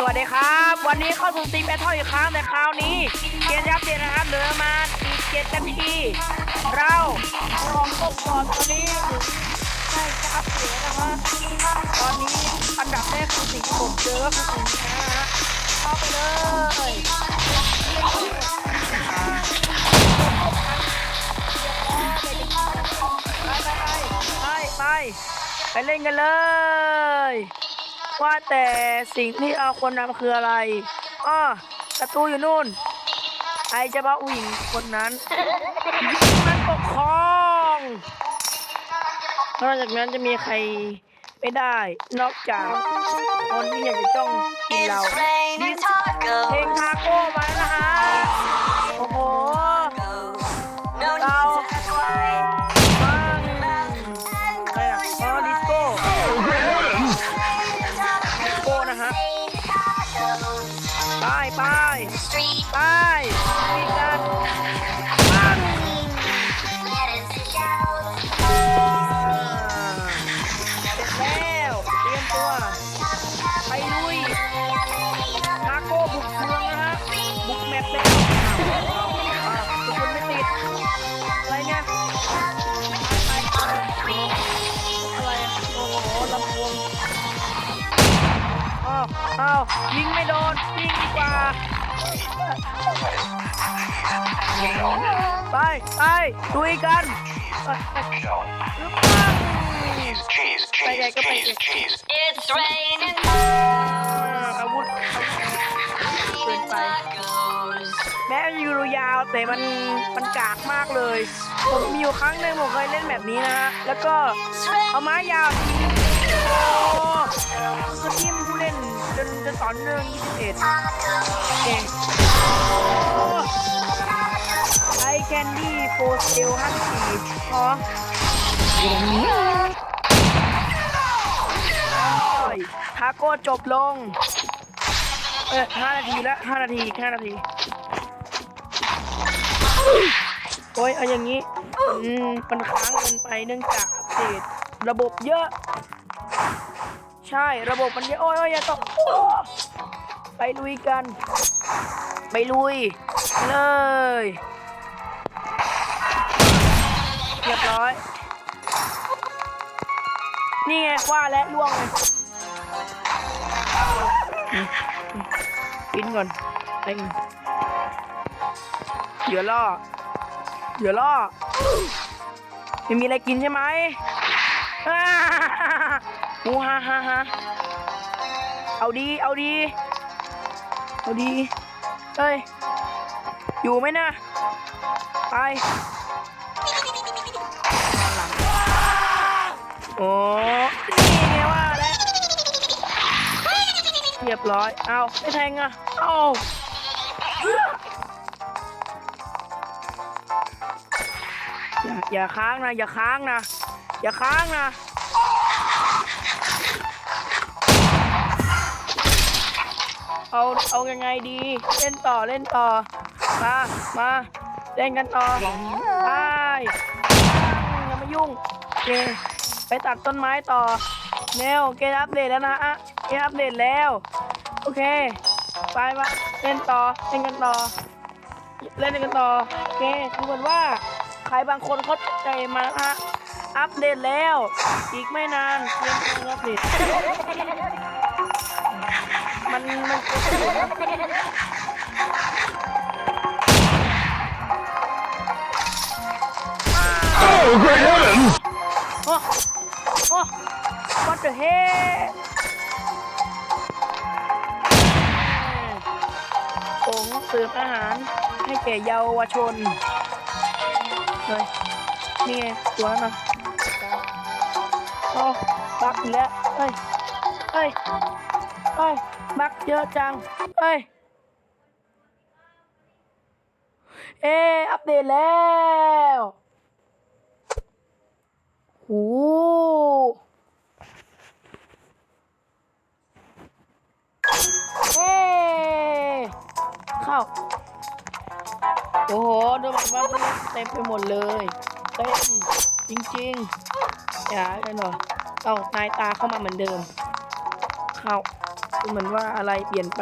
สวัสดีครับ วันนี้เข้าสู่ซีแบทเทิลอีกครั้งแต่คราวนี้เกมยับเย็นนะครับเหลือมาอีกเจ็ดนาทีเราลองกบก่อนตอนนี้ใกล้จะอัปเดตนะฮะตอนนี้อันดับแรกคือสิ่งที่ผมเจอคือสิ่งนี้นะฮะเข้าไปเลยไปไปไปไปไปเล่นกันเลย ว่าแต่สิ่งที่เอาคนนำคืออะไรอ้อประตูอยู่นู่นไอจะบ้าวิ่งคนนั้นมันปกครองนอกจากนั้นจะมีใครไม่ได้ นอกจากคนที่อยากจะจ้องกินเรา ไปไป Street ไปมีกันปั้งอ่าเสร็จแล้วเตรียมตัว ไปลุยทาโก้บุกเมืองนะฮะบุกแมปแล้วอ่าทุกคนไม่ติดอะไรเนี่ย อ้าวอ้ายิงไม่โดนยิงดีกว่า ไปไปลุยกันไปไป Cheese, cheese, cheese, ไงก็ไป cheese, cheese. It's raining อาวุธเกินไป tacos. แม้ยู่ยาวแต่มันมันกากมากเลย ผมมีอยู่ครั้งหนึ่งผมเคยเล่นแบบนี้นะฮะ แล้วก็เอาไม้ยาวทิ้ง โอ้คือทีมผู้เล่นจนจนตอนเนื่อง21เก่ง ไอแคนดี้โฟสเตล54พอทาโก้จบลง เออห้านาทีแล้วห้านาทีแค่นาที โอ้ย เอาอย่างนี้ อืม มันค้างเกินไปเนื่องจากเดตระบบเยอะ ใช่ระบบมันเยอะโอ้ยโอ้ยอย่าตกไปลุยกัน ไปลุย เลยเรียบร้อย นี่ไงว่าและล่วงเลยปิ้นก่อนเร่งเหยื่อล่อเหยื่อล่อไม่มีอะไรกินใช่ไหม ฮูฮ่าฮ่าฮ่าเอาดี เอาดี เอาดี เอ้ย อยู่ไหมนะ ไปโอ้นี่ไงว่าแล้วเรียบร้อย เอาไม่แทงอะ เอาอย่าอย่าค้างนะ อย่าค้างนะ อย่าค้างนะ เอาเอายังไงดี เล่นต่อเล่นต่อ มามาเล่นกันต่อไปอย่ามายุ่งโอเคไปตัดต้นไม้ต่อเร็วเกอัปเดตแล้วนะอะเกอัปเดตแล้ว โอเค ไปมาเล่นต่อเล่นกันต่อ เล่นกันต่อโอเคดูเหมือนว่าใครบางคนเขาใจมาฮะอัปเดตแล้ว อีกไม่นานเกมจะอัปเดต มันมันโอ้โอ้ what the heck ผงเสริมอาหารให้แก่เยาวชนเลยนี่ไงตัวนั้นนะโอ้บักแล้วเฮ้ยเฮ้ย เฮ้ย บักเยอะจัง เฮ้ย เอ๊ะอัปเดตแล้วโอ้เอ๊ะเข้า โอ้โหดูเหมือนว่ากนี้เต็มไปหมดเลยเต็มจริงๆอย่าเลยหน่อยเอานายตาเข้ามาเหมือนเดิมใครเอา ดูเหมือนว่าอะไรเปลี่ยนไป